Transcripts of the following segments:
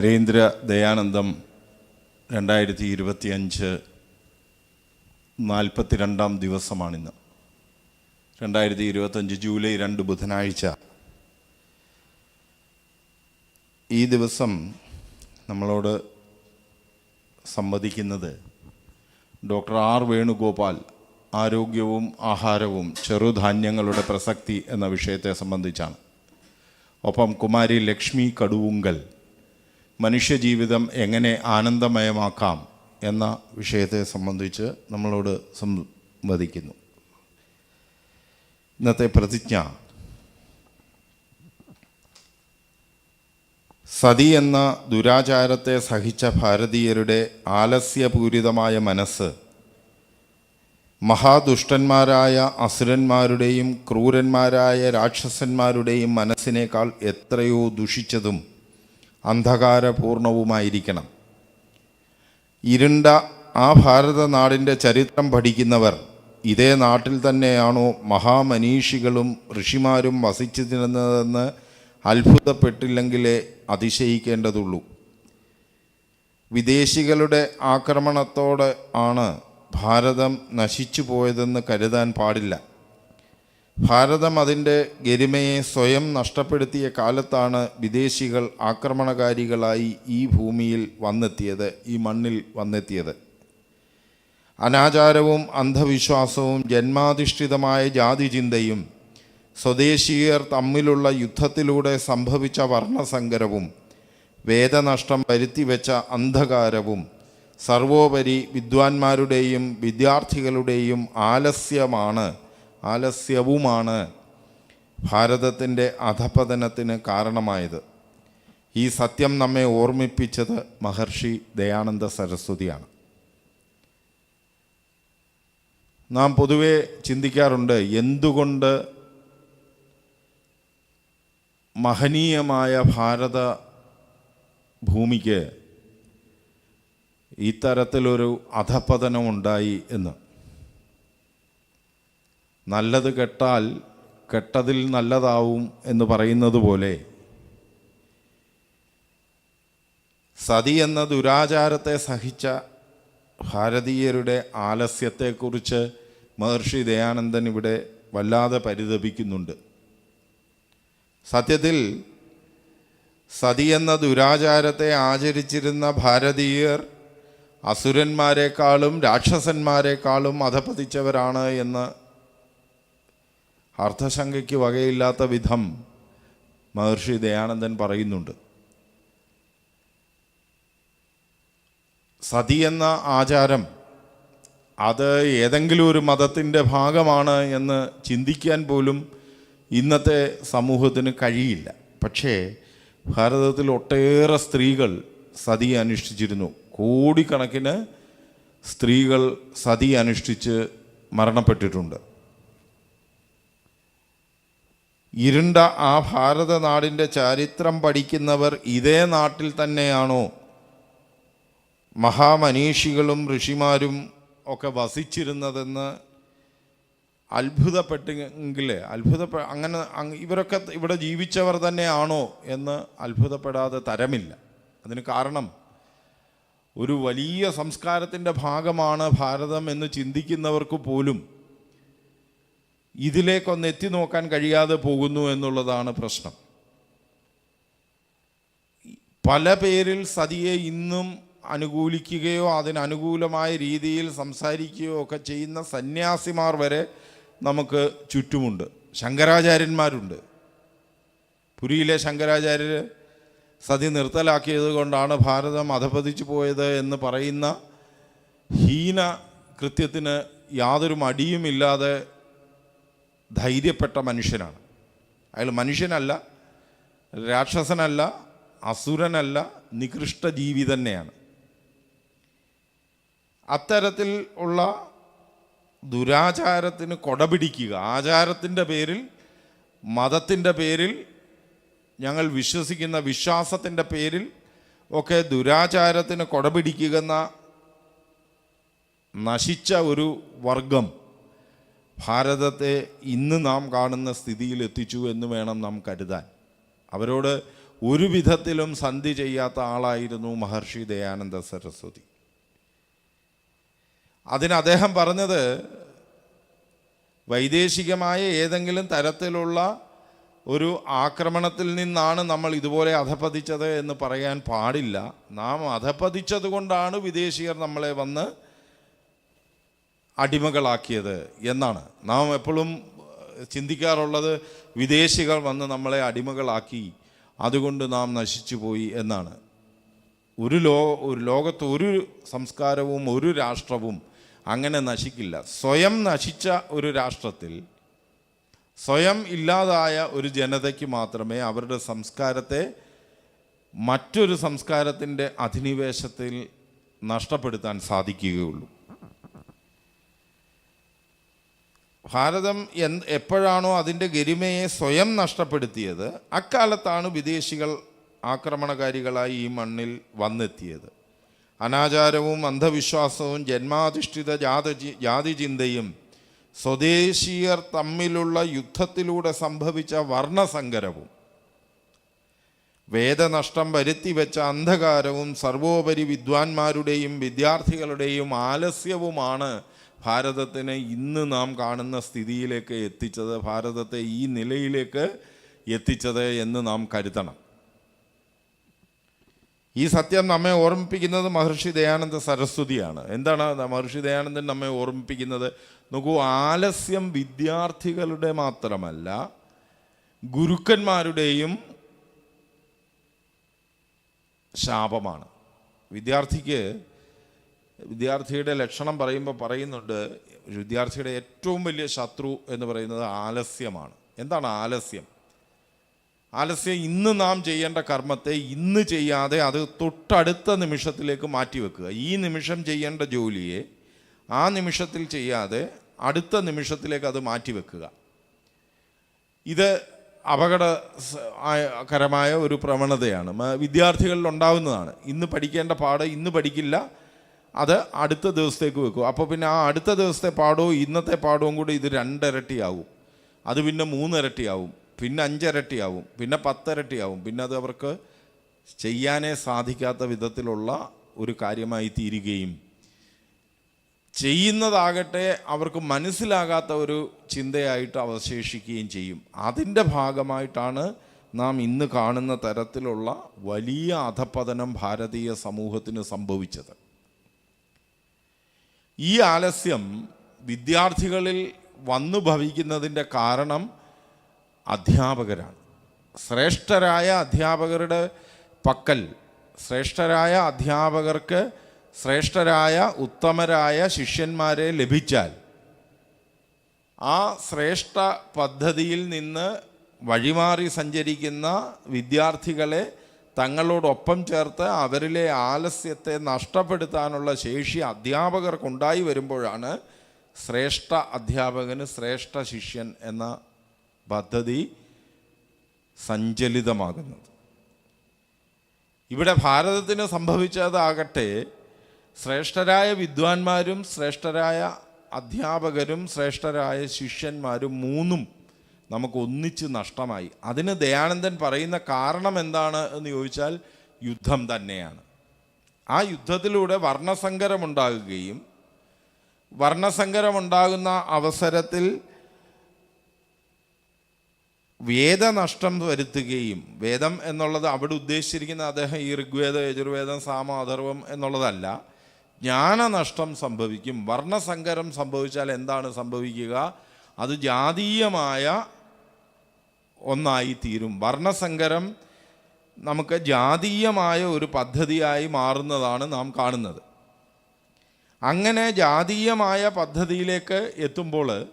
നരേന്ദ്ര ദയാനന്ദം രണ്ടായിരത്തി ഇരുപത്തി അഞ്ച് നാൽപ്പത്തിരണ്ടാം ദിവസമാണിന്ന്. രണ്ടായിരത്തി ഇരുപത്തഞ്ച് ജൂലൈ രണ്ട് ബുധനാഴ്ച. ഈ ദിവസം നമ്മളോട് സംവദിക്കുന്നത് ഡോക്ടർ ആർ വേണുഗോപാൽ ആരോഗ്യവും ആഹാരവും ചെറുധാന്യങ്ങളുടെ പ്രസക്തി എന്ന വിഷയത്തെ സംബന്ധിച്ചാണ്. ഒപ്പം കുമാരി ലക്ഷ്മി കടുവുങ്കൽ മനുഷ്യജീവിതം എങ്ങനെ ആനന്ദമയമാക്കാം എന്ന വിഷയത്തെ സംബന്ധിച്ച് നമ്മളോട് സംവദിക്കുന്നു. ഇന്നത്തെ പ്രതിജ്ഞ സതി എന്ന ദുരാചാരത്തെ സഹിച്ച ഭാരതീയരുടെ ആലസ്യപൂരിതമായ മനസ്സ് മഹാദുഷ്ടന്മാരായ അസുരന്മാരുടെയും ക്രൂരന്മാരായ രാക്ഷസന്മാരുടെയും മനസ്സിനേക്കാൾ എത്രയോ ദുഷിച്ചതും അന്ധകാരപൂർണവുമായിരിക്കണം. ഇരുണ്ട ആ ഭാരതനാടിന്റെ ചരിത്രം പഠിക്കുന്നവർ ഇതേ നാട്ടിൽ തന്നെയാണോ മഹാമനീഷികളും ഋഷിമാരും വസിച്ചു വസിച്ചിരുന്നതെന്ന് അത്ഭുതപ്പെട്ടില്ലെങ്കിലേ അതിശയിക്കേണ്ടതുള്ളൂ. വിദേശികളുടെ ആക്രമണത്തോടെ ആണ് ഭാരതം നശിച്ചു പോയതെന്ന് കരുതാൻ പാടില്ല. ഭാരതം അതിന്റെ ഗരിമയെ സ്വയം നഷ്ടപ്പെടുത്തിയ കാലത്താണ് വിദേശികൾ ആക്രമണകാരികളായി ഈ ഭൂമിയിൽ വന്നെത്തിയത് ഈ മണ്ണിൽ വന്നെത്തിയത്. അനാചാരവും അന്ധവിശ്വാസവും ജന്മാധിഷ്ഠിതമായ ജാതി ചിന്തയും സ്വദേശീയർ തമ്മിലുള്ള യുദ്ധത്തിലൂടെ സംഭവിച്ച വർണസങ്കരവും വേദനഷ്ടം വരുത്തിവെച്ച അന്ധകാരവും സർവോപരി വിദ്വാൻമാരുടെയും വിദ്യാർത്ഥികളുടെയും ആലസ്യമാണ് ആലസ്യവുമാണ് ഭാരതത്തിന്റെ അധപതനത്തിന് കാരണമായത്. ഈ സത്യം നമ്മെ ഓർമ്മിപ്പിച്ചത് മഹർഷി ദയാനന്ദ സരസ്വതിയാണ്. നാം പൊതുവെ ചിന്തിക്കാറുണ്ട് എന്തുകൊണ്ട് മഹനീയമായ ഭാരത ഭൂമിക്ക് ഇത്തരത്തിലൊരു അധപതനമുണ്ടായി എന്ന്. നല്ലത് കെട്ടാൽ കെട്ടതിൽ നല്ലതാവും എന്ന് പറയുന്നത് പോലെ സതി എന്ന ദുരാചാരത്തെ സഹിച്ച ഭാരതീയരുടെ ആലസ്യത്തെക്കുറിച്ച് മഹർഷി ദയാനന്ദൻ ഇവിടെ വല്ലാതെ പരിതപിക്കുന്നുണ്ട്. സത്യത്തിൽ സതി എന്ന ദുരാചാരത്തെ ആചരിച്ചിരുന്ന ഭാരതീയർ അസുരന്മാരെക്കാളും രാക്ഷസന്മാരെക്കാളും അധപതിച്ചവരാണ് എന്ന് അർത്ഥശങ്കയ്ക്ക് വകയില്ലാത്ത വിധം മഹർഷി ദയാനന്ദൻ പറയുന്നുണ്ട്. സതി എന്ന ആചാരം അത് ഏതെങ്കിലും ഒരു മതത്തിന്റെ ഭാഗമാണ് എന്ന് ചിന്തിക്കാൻ പോലും ഇന്നത്തെ സമൂഹത്തിന് കഴിയില്ല. പക്ഷേ ഭാരതത്തിൽ ഒട്ടേറെ സ്ത്രീകൾ സതി അനുഷ്ഠിച്ചിരുന്നു. കോടിക്കണക്കിന് സ്ത്രീകൾ സതി അനുഷ്ഠിച്ച് മരണപ്പെട്ടിട്ടുണ്ട്. ഇരുണ്ട ആ ഭാരതനാടിന്റെ ചരിത്രം പഠിക്കുന്നവർ ഇതേ നാട്ടിൽ തന്നെയാണോ? മഹാമനീഷികളും ഋഷിമാരും ഒക്കെ വസിച്ചിരുന്നതെന്ന് അത്ഭുതപ്പെട്ടെങ്കിൽ അത്ഭുതപ്പെ അങ്ങനെ ഇവരൊക്കെ ഇവിടെ ജീവിച്ചവർ തന്നെയാണോ എന്ന് അത്ഭുതപ്പെടാതെ തരമില്ല. അതിന് കാരണം ഒരു വലിയ സംസ്കാരത്തിന്റെ ഭാഗമാണ് ഭാരതം എന്ന് ചിന്തിക്കുന്നവർക്ക് പോലും ഇതിലേക്കൊന്ന് എത്തി നോക്കാൻ കഴിയാതെ പോകുന്നു എന്നുള്ളതാണ് പ്രശ്നം. പല പേരിൽ സതിയെ ഇന്നും അനുകൂലിക്കുകയോ അതിനനുകൂലമായ രീതിയിൽ സംസാരിക്കുകയോ ഒക്കെ ചെയ്യുന്ന സന്യാസിമാർ വരെ നമുക്ക് ചുറ്റുമുണ്ട്. ശങ്കരാചാര്യന്മാരുണ്ട്. പുരിയിലെ ശങ്കരാചാര്യർ സതി നിർത്തലാക്കിയത് കൊണ്ടാണ് ഭാരതം അധപതിച്ചു പോയത് എന്ന് പറയുന്ന ഹീന കൃത്യത്തിന് യാതൊരു മടിയുമില്ലാതെ ധൈര്യപ്പെട്ട മനുഷ്യനാണ്. അയാൾ മനുഷ്യനല്ല രാക്ഷസനല്ല അസുരനല്ല നികൃഷ്ട ജീവി തന്നെയാണ്. അത്തരത്തിൽ ഉള്ള ദുരാചാരത്തിന് കൊടപിടിക്കുക ആചാരത്തിന്റെ പേരിൽ മതത്തിന്റെ പേരിൽ ഞങ്ങൾ വിശ്വസിക്കുന്ന വിശ്വാസത്തിന്റെ പേരിൽ ഒക്കെ ദുരാചാരത്തിന് കൊടപിടിക്കുന്ന നശിച്ച ഒരു വർഗം. ഭാരതത്തെ ഇന്ന് നാം കാണുന്ന സ്ഥിതിയിൽ എത്തിച്ചു എന്ന് വേണം നാം കരുതാൻ. അവരോട് ഒരു വിധത്തിലും സന്ധി ചെയ്യാത്ത ആളായിരുന്നു മഹർഷി ദയാനന്ദ സരസ്വതി. അതിന് അദ്ദേഹം പറഞ്ഞത് വൈദേശികമായ ഏതെങ്കിലും തരത്തിലുള്ള ഒരു ആക്രമണത്തിൽ നിന്നാണ് നമ്മൾ ഇതുപോലെ അധപ്പതിച്ചത് എന്ന് പറയാൻ പാടില്ല. നാം അധപ്പതിച്ചത് കൊണ്ടാണ് വിദേശീയർ നമ്മളെ വന്ന് അടിമകളാക്കിയത് എന്നാണ്. നാം എപ്പോഴും ചിന്തിക്കാറുള്ളത് വിദേശികൾ വന്ന് നമ്മളെ അടിമകളാക്കി അതുകൊണ്ട് നാം നശിച്ചു പോയി എന്നാണ്. ഒരു ലോ ഒരു ലോകത്ത് ഒരു സംസ്കാരവും ഒരു രാഷ്ട്രവും അങ്ങനെ നശിക്കില്ല. സ്വയം നശിച്ച ഒരു രാഷ്ട്രത്തിൽ സ്വയം ഇല്ലാതായ ഒരു ജനതയ്ക്ക് മാത്രമേ അവരുടെ സംസ്കാരത്തെ മറ്റൊരു സംസ്കാരത്തിന്റെ അധിനിവേശത്തിൽ നഷ്ടപ്പെടുത്താൻ സാധിക്കുകയുള്ളൂ. ഭാരതം എൻ എപ്പോഴാണോ അതിന്റെ ഗരിമയെ സ്വയം നഷ്ടപ്പെടുത്തിയത് അക്കാലത്താണ് വിദേശികൾ ആക്രമണകാരികളായി ഈ മണ്ണിൽ വന്നെത്തിയത്. അനാചാരവും അന്ധവിശ്വാസവും ജന്മാധിഷ്ഠിത ജാതി ജാതി ചിന്തയും സ്വദേശീയർ തമ്മിലുള്ള യുദ്ധത്തിലൂടെ സംഭവിച്ച വർണസങ്കരവും വേദനഷ്ടം വരുത്തിവെച്ച അന്ധകാരവും സർവോപരി വിദ്വാൻമാരുടെയും വിദ്യാർത്ഥികളുടെയും ആലസ്യവുമാണ് ഭാരതത്തിനെ ഇന്ന് നാം കാണുന്ന സ്ഥിതിയിലേക്ക് എത്തിച്ചത് ഭാരതത്തെ ഈ നിലയിലേക്ക് എത്തിച്ചത് എന്ന് നാം കരുതണം. ഈ സത്യം നമ്മെ ഓർമ്മിപ്പിക്കുന്നത് മഹർഷി ദയാനന്ദ സരസ്വതിയാണ്. എന്താണ് മഹർഷി ദയാനന്ദൻ നമ്മെ ഓർമ്മിപ്പിക്കുന്നത്? നോക്കൂ ആലസ്യം വിദ്യാർത്ഥികളുടെ മാത്രമല്ല ഗുരുക്കന്മാരുടെയും ശാപമാണ്. വിദ്യാർത്ഥിക്ക് വിദ്യാർത്ഥിയുടെ ലക്ഷണം പറയുമ്പോൾ പറയുന്നുണ്ട് വിദ്യാർത്ഥിയുടെ ഏറ്റവും വലിയ ശത്രു എന്ന് പറയുന്നത് ആലസ്യമാണ്. എന്താണ് ആലസ്യം? ആലസ്യം ഇന്ന് നാം ചെയ്യേണ്ട കർമ്മത്തെ ഇന്ന് ചെയ്യാതെ അത് തൊട്ടടുത്ത നിമിഷത്തിലേക്ക് മാറ്റിവെക്കുക ഈ നിമിഷം ചെയ്യേണ്ട ജോലിയെ ആ നിമിഷത്തിൽ ചെയ്യാതെ അടുത്ത നിമിഷത്തിലേക്ക് അത് മാറ്റിവെക്കുക ഇത് അപകടകരമായ ഒരു പ്രവണതയാണ്. വിദ്യാർത്ഥികളിൽ ഉണ്ടാവുന്നതാണ്. ഇന്ന് പഠിക്കേണ്ട പാഠം ഇന്ന് പഠിക്കില്ല അത് അടുത്ത ദിവസത്തേക്ക് വെക്കും. അപ്പോൾ പിന്നെ ആ അടുത്ത ദിവസത്തെ പാഠവും ഇന്നത്തെ പാടവും കൂടി ഇത് രണ്ടിരട്ടിയാവും. അത് പിന്നെ മൂന്നിരട്ടിയാവും. പിന്നെ അഞ്ചിരട്ടിയാവും. പിന്നെ പത്തിരട്ടിയാവും. പിന്നെ അത് അവർക്ക് ചെയ്യാനേ സാധിക്കാത്ത വിധത്തിലുള്ള ഒരു കാര്യമായി തീരുകയും ചെയ്യുന്നതാകട്ടെ അവർക്ക് മനസ്സിലാകാത്ത ഒരു ചിന്തയായിട്ട് അവശേഷിക്കുകയും ചെയ്യും. അതിന്റെ ഭാഗമായിട്ടാണ് നാം ഇന്ന് കാണുന്ന തരത്തിലുള്ള വലിയ അധപ്പതനം ഭാരതീയ സമൂഹത്തിന് സംഭവിച്ചത്. ഈ ആലസ്യം വിദ്യാർത്ഥികളിൽ വന്നു ഭവിക്കുന്നതിന്റെ കാരണം അധ്യാപകരാണ്. ശ്രേഷ്ഠരായ അധ്യാപകരുടെ പക്കൽ ശ്രേഷ്ഠരായ അധ്യാപകർക്ക് ശ്രേഷ്ഠരായ ഉത്തമരായ ശിഷ്യന്മാരെ ലഭിച്ചാൽ ആ ശ്രേഷ്ഠ പദ്ധതിയിൽ നിന്ന് വഴിമാറി സഞ്ചരിക്കുന്ന വിദ്യാർത്ഥികളെ തങ്ങളോടൊപ്പം ചേർത്ത് അവരിലെ ആലസ്യത്തെ നഷ്ടപ്പെടുത്താനുള്ള ശേഷി അധ്യാപകർക്കുണ്ടായി വരുമ്പോഴാണ് ശ്രേഷ്ഠ അധ്യാപകന് ശ്രേഷ്ഠ ശിഷ്യൻ എന്ന പദ്ധതി സഞ്ചലിതമാകുന്നത്. ഇവിടെ ഭാരതത്തിന് സംഭവിച്ചതാകട്ടെ ശ്രേഷ്ഠരായ വിദ്വാൻമാരും ശ്രേഷ്ഠരായ അധ്യാപകരും ശ്രേഷ്ഠരായ ശിഷ്യന്മാരും മൂന്നും നമുക്ക് ഒന്നിച്ച് നഷ്ടമായി. അതിന് ദയാനന്ദൻ പറയുന്ന കാരണം എന്താണ് എന്ന് ചോദിച്ചാൽ യുദ്ധം തന്നെയാണ്. ആ യുദ്ധത്തിലൂടെ വർണസങ്കരമുണ്ടാകുകയും വർണസങ്കരമുണ്ടാകുന്ന അവസരത്തിൽ വേദനഷ്ടം വരുത്തുകയും വേദം എന്നുള്ളത് അവിടെ ഉദ്ദേശിച്ചിരിക്കുന്ന അദ്ദേഹം ഈ ഋഗ്വേദ യജുർവേദം സാമ അഥർവം എന്നുള്ളതല്ല. ജ്ഞാനനഷ്ടം സംഭവിക്കും. വർണസങ്കരം സംഭവിച്ചാൽ എന്താണ് സംഭവിക്കുക? അത് ജാതീയമായ ഒന്നായി തീരും. വർണസങ്കരം നമുക്ക് ജാതീയമായ ഒരു പദ്ധതിയായി മാറുന്നതാണ് നാം കാണുന്നത്. അങ്ങനെ ജാതീയമായ പദ്ധതിയിലേക്ക് എത്തുമ്പോൾ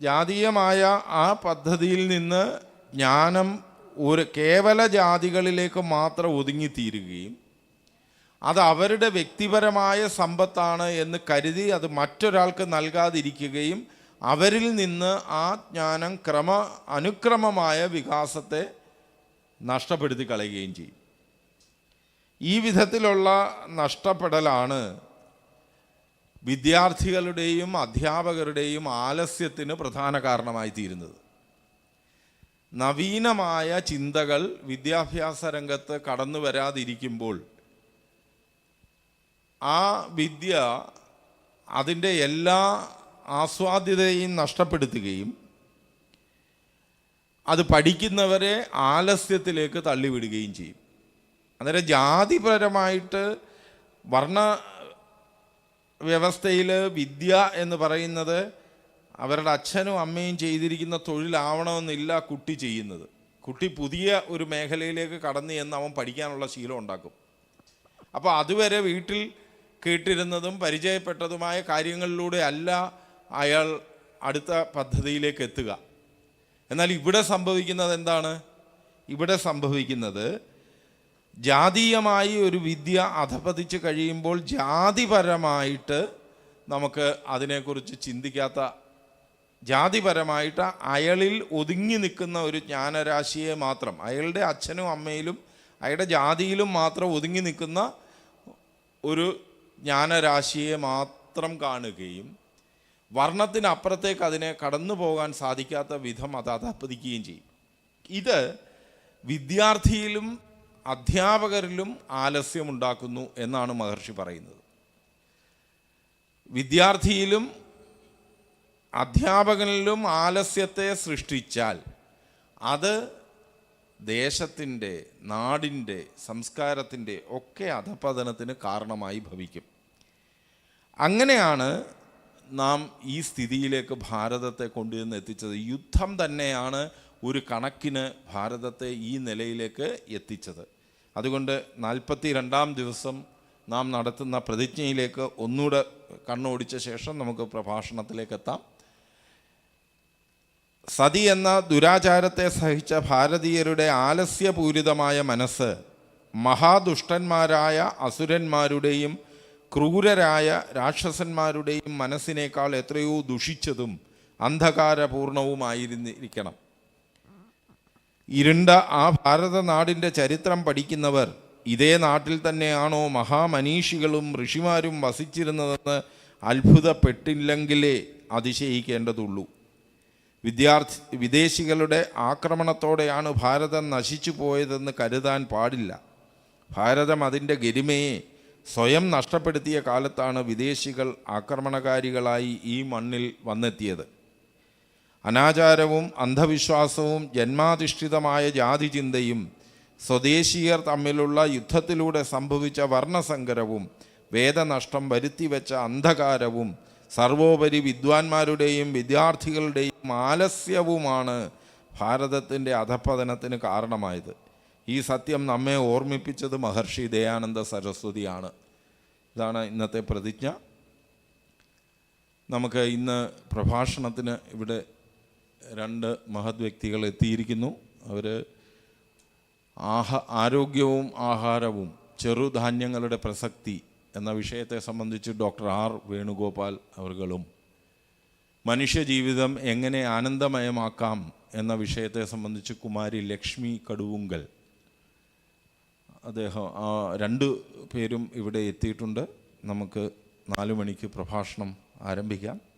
ജാതീയമായ ആ പദ്ധതിയിൽ നിന്ന് ജ്ഞാനം ഒരു കേവല ജാതികളിലേക്ക് മാത്രം ഒതുങ്ങിത്തീരുകയും അത് അവരുടെ വ്യക്തിപരമായ സമ്പത്താണ് എന്ന് കരുതി അത് മറ്റൊരാൾക്ക് നൽകാതിരിക്കുകയും അവരിൽ നിന്ന് ആ ജ്ഞാനം ക്രമ അനുക്രമമായ വികാസത്തെ നഷ്ടപ്പെടുത്തി കളയുകയും ചെയ്യും. ഈ വിധത്തിലുള്ള നഷ്ടപ്പെടലാണ് വിദ്യാർത്ഥികളുടെയും അധ്യാപകരുടെയും ആലസ്യത്തിന് പ്രധാന കാരണമായി തീരുന്നത്. നവീനമായ ചിന്തകൾ വിദ്യാഭ്യാസ രംഗത്ത് കടന്നു വരാതിരിക്കുമ്പോൾ ആ വിദ്യ അതിന്റെ എല്ലാ ആസ്വാദ്യതയും നഷ്ടപ്പെടുത്തുകയും അത് പഠിക്കുന്നവരെ ആലസ്യത്തിലേക്ക് തള്ളിവിടുകയും ചെയ്യും. അന്നേരം ജാതിപരമായിട്ട് വർണ വ്യവസ്ഥയിൽ വിദ്യ എന്ന് പറയുന്നത് അവരുടെ അച്ഛനും അമ്മയും ചെയ്തിരിക്കുന്ന തൊഴിലാവണമെന്നില്ല കുട്ടി ചെയ്യുന്നത്. കുട്ടി പുതിയ ഒരു മേഖലയിലേക്ക് കടന്നു എന്ന് അവൻ പഠിക്കാനുള്ള ശീലം ഉണ്ടാക്കും. അപ്പോൾ അതുവരെ വീട്ടിൽ കേട്ടിരുന്നതും പരിചയപ്പെട്ടതുമായ കാര്യങ്ങളിലൂടെ അല്ല അയാൾ അടുത്ത പദ്ധതിയിലേക്ക് എത്തുക. എന്നാൽ ഇവിടെ സംഭവിക്കുന്നത് എന്താണ്? ഇവിടെ സംഭവിക്കുന്നത് ജാതീയമായി ഒരു വിദ്യ അധപതിച്ച് കഴിയുമ്പോൾ ജാതിപരമായിട്ട് നമുക്ക് അതിനെക്കുറിച്ച് ചിന്തിക്കാത്ത ജാതിപരമായിട്ട് അയാളിൽ ഒതുങ്ങി നിൽക്കുന്ന ഒരു ജ്ഞാനരാശിയെ മാത്രം അയാളുടെ അച്ഛനും അമ്മയിലും അയാളുടെ ജാതിയിലും മാത്രം ഒതുങ്ങി നിൽക്കുന്ന ഒരു ജ്ഞാനരാശിയെ മാത്രം കാണുകയും വർണത്തിനപ്പുറത്തേക്ക് അതിനെ കടന്നു പോകാൻ സാധിക്കാത്ത വിധം അത് അധപ്പതിക്കുകയും ചെയ്യും. ഇത് വിദ്യാർത്ഥിയിലും അധ്യാപകരിലും ആലസ്യമുണ്ടാക്കുന്നു എന്നാണ് മഹർഷി പറയുന്നത്. വിദ്യാർത്ഥിയിലും അധ്യാപകനിലും ആലസ്യത്തെ സൃഷ്ടിച്ചാൽ അത് ദേശത്തിന്റെ നാടിന്റെ സംസ്കാരത്തിന്റെ ഒക്കെ അധപതനത്തിന് കാരണമായി ഭവിക്കും. അങ്ങനെയാണ് നാം ഈ സ്ഥിതിയിലേക്ക് ഭാരതത്തെ കൊണ്ടുവന്ന് എത്തിച്ചത്. യുദ്ധം തന്നെയാണ് ഒരു കണക്കിന് ഭാരതത്തെ ഈ നിലയിലേക്ക് എത്തിച്ചത്. അതുകൊണ്ട് നാൽപ്പത്തി രണ്ടാം ദിവസം നാം നടത്തുന്ന പ്രതിജ്ഞയിലേക്ക് ഒന്നുകൂടെ കണ്ണോടിച്ച ശേഷം നമുക്ക് പ്രഭാഷണത്തിലേക്ക് എത്താം. സതി എന്ന ദുരാചാരത്തെ സഹിച്ച ഭാരതീയരുടെ ആലസ്യപൂരിതമായ മനസ്സ് മഹാദുഷ്ടന്മാരായ അസുരന്മാരുടെയും ക്രൂരരായ രാക്ഷസന്മാരുടെയും മനസ്സിനേക്കാൾ എത്രയോ ദുഷിച്ചതും അന്ധകാരപൂർണവുമായിരുന്നിരിക്കണം. ഇരുണ്ട ആ ഭാരതനാടിന്റെ ചരിത്രം പഠിക്കുന്നവർ ഇതേ നാട്ടിൽ തന്നെയാണോ മഹാമനീഷികളും ഋഷിമാരും വസിച്ചിരുന്നതെന്ന് അത്ഭുതപ്പെട്ടില്ലെങ്കിലേ അതിശയിക്കേണ്ടതുള്ളൂ. വിദ്യാർത്ഥി വിദേശികളുടെ ആക്രമണത്തോടെയാണ് ഭാരതം നശിച്ചു പോയതെന്ന് കരുതാൻ പാടില്ല. ഭാരതം അതിന്റെ ഗരിമയെ സ്വയം നഷ്ടപ്പെടുത്തിയ കാലത്താണ് വിദേശികൾ ആക്രമണകാരികളായി ഈ മണ്ണിൽ വന്നെത്തിയത്. അനാചാരവും അന്ധവിശ്വാസവും ജന്മാധിഷ്ഠിതമായ ജാതിചിന്തയും സ്വദേശീയർ തമ്മിലുള്ള യുദ്ധത്തിലൂടെ സംഭവിച്ച വർണസങ്കരവും വേദനഷ്ടം വരുത്തിവെച്ച അന്ധകാരവും സർവോപരി വിദ്വാൻമാരുടെയും വിദ്യാർത്ഥികളുടെയും ആലസ്യവുമാണ് ഭാരതത്തിന്റെ അധപ്പതനത്തിന് കാരണമായത്. ഈ സത്യം നമ്മെ ഓർമ്മിപ്പിച്ചത് മഹർഷി ദയാനന്ദ സരസ്വതിയാണ്. ഇതാണ് ഇന്നത്തെ പ്രതിജ്ഞ. നമുക്ക് ഇന്ന് പ്രഭാഷണത്തിന് ഇവിടെ രണ്ട് മഹത് വ്യക്തികൾ എത്തിയിരിക്കുന്നു. അവർ ആഹ ആരോഗ്യവും ആഹാരവും ചെറുധാന്യങ്ങളുടെ പ്രസക്തി എന്ന വിഷയത്തെ സംബന്ധിച്ച് ഡോക്ടർ ആർ വേണുഗോപാൽ അവർകളും മനുഷ്യജീവിതം എങ്ങനെ ആനന്ദമയമാക്കാം എന്ന വിഷയത്തെ സംബന്ധിച്ച് കുമാരി ലക്ഷ്മി കടുവുങ്കൽ അദ്ദേഹം ആ രണ്ട് പേരും ഇവിടെ എത്തിയിട്ടുണ്ട്. നമുക്ക് നാലു മണിക്ക് പ്രഭാഷണം ആരംഭിക്കാം.